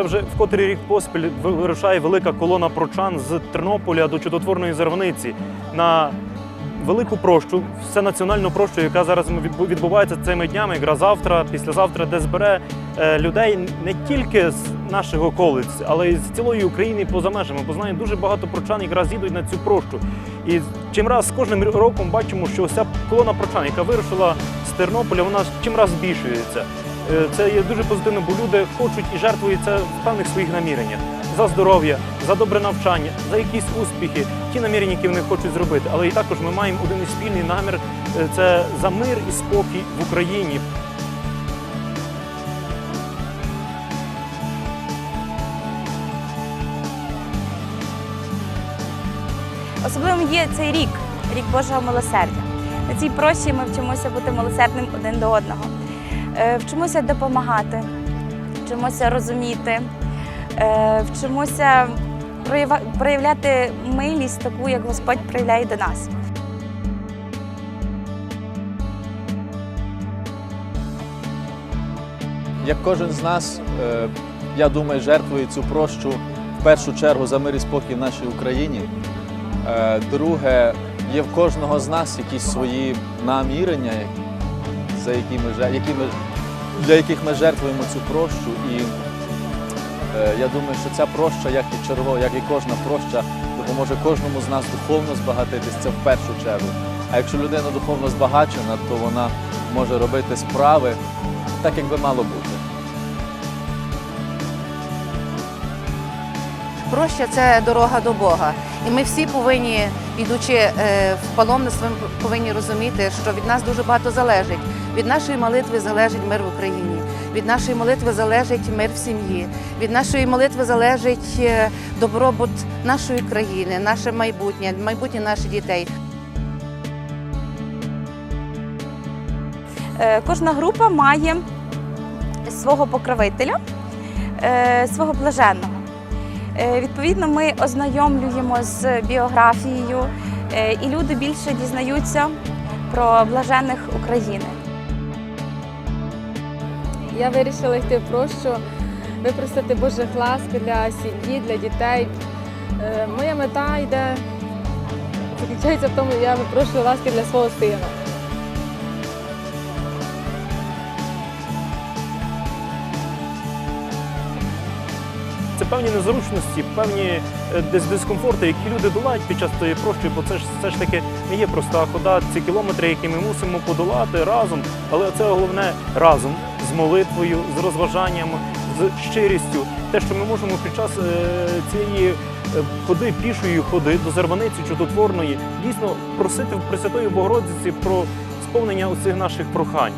Це вже в котрий рік поспіль вирушає велика колона прочан з Тернополя до чудотворної Зарваниці на велику прощу, всенаціональну прощу, яка зараз відбувається цими днями, якраз завтра, післязавтра, де збере е, людей не тільки з наших околиць, але й з цілої України поза межами. Бо знаю, дуже багато прочан якраз їдуть на цю прощу. І чим раз з кожним роком бачимо, що ця колона прочан, яка вирушила з Тернополя, вона чим раз збільшується. Е, Це є дуже позитивно, бо люди хочуть і жертвують це в певних своїх наміреннях за здоров'я, за добре навчання, за якісь успіхи, ті намірення, які вони хочуть зробити. Але і також ми маємо один і спільний намір е, це за мир і спокій в Україні. Особливим є цей рік, рік Божого милосердя. На цій прощі ми вчимося бути милосердним один до одного, вчимося допомагати, вчимося розуміти, е, вчимося проявляти милість таку, як Господь проявляє до нас. Як кожен з нас, е, я думаю, жертвує цю прощу в першу чергу за мир і спокій в нашій Україні. Е, Друге, є в кожного з нас якісь свої намірення, за які ми, які ми, для яких ми жертвуємо цю прощу. І е, я думаю, що ця проща, як і черво, як і кожна проща, допоможе кожному з нас духовно збагатитись. Це в першу чергу. А якщо людина духовно збагачена, то вона може робити справи так, як би мало бути. Проща це дорога до Бога. І ми всі повинні, ідучи е, в паломництво, ми повинні розуміти, що від нас дуже багато залежить. Від нашої молитви залежить мир в Україні, від нашої молитви залежить мир в сім'ї, від нашої молитви залежить е, добробут нашої країни, наше майбутнє, майбутнє наших дітей. Е, Кожна група має свого покровителя, свого блаженного. Е, Відповідно, ми ознайомлюємо з біографією, е, і люди більше дізнаються про блажених України. Я вирішила йти в прощу, випросити Божих ласк для сім'ї, для дітей. Е, Моя мета йде заключається в тому, що я випрошую ласки для свого сина. Певні незручності, певні е, дискомфорти, які люди долають під час цієї прощі, бо це ж все ж таки не є проста хода, ці кілометри, які ми мусимо подолати разом. Але це головне разом з молитвою, з розважанням, з щирістю. Те, що ми можемо під час е, цієї е, ходи, пішої ходи до Зарваниці чудотворної, дійсно просити в Пресвятої Богородиці про сповнення усіх наших прохань.